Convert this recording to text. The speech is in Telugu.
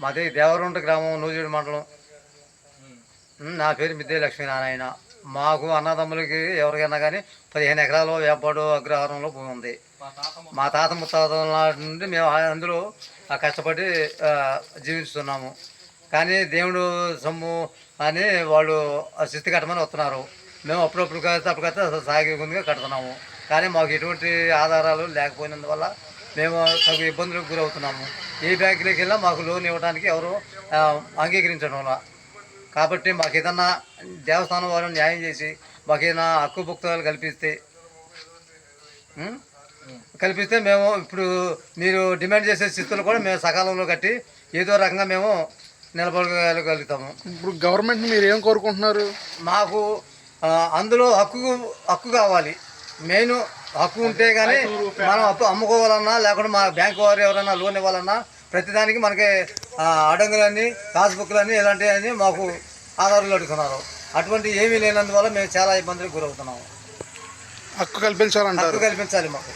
మాది దేవరుంట గ్రామం నూజివీడు మండలం. నా పేరు మిద్దే లక్ష్మీనారాయణ. మాకు అన్నదమ్ములకి ఎవరికైనా కానీ పదిహేను ఎకరాలు వేపాడు అగ్రహారంలో భూమి ఉంది. మా తాత ముత్తాతల నాటి నుండి మేము అందులో కష్టపడి జీవిస్తున్నాము. కానీ దేవుడు సొమ్ము అని వాళ్ళు శిస్తి కట్టమని వస్తున్నారు. మేము అప్పుడప్పుడు తప్పకైతే సాగిగా కడుతున్నాము. కానీ మాకు ఎటువంటి ఆధారాలు లేకపోయినందువల్ల మేము తగు ఇబ్బందులకు గురవుతున్నాము. ఏ బ్యాంకులోకి వెళ్ళినా మాకు లోన్ ఇవ్వడానికి ఎవరు అంగీకరించడం వల్ల. కాబట్టి మాకు ఏదన్నా దేవస్థానం వారు న్యాయం చేసి మాకు ఏదైనా హక్కు భుక్తాలు కల్పిస్తే? కల్పిస్తే మేము ఇప్పుడు మీరు డిమాండ్ చేసే స్థితులు కూడా మేము సకాలంలో కట్టి ఏదో రకంగా మేము నిలబడగలుగుతాము. ఇప్పుడు గవర్నమెంట్ మీరు ఏం కోరుకుంటున్నారు? మాకు అందులో హక్కు హక్కు కావాలి. మెయిన్ హక్కు ఉంటే కానీ మనం అప్పు అమ్ముకోవాలన్నా లేకుంటే మా బ్యాంకు వారు ఎవరైనా లోన్ ఇవ్వాలన్నా ప్రతిదానికి మనకి అడంగులన్నీ పాస్బుక్లన్నీ ఇలాంటివన్నీ మాకు ఆధారాలు అడుగుతున్నారు. అటువంటి ఏమీ లేనందువల్ల మేము చాలా ఇబ్బందులకు గురవుతున్నాము. హక్కు కల్పించాలంటారు. హక్కు కల్పించాలి మాకు.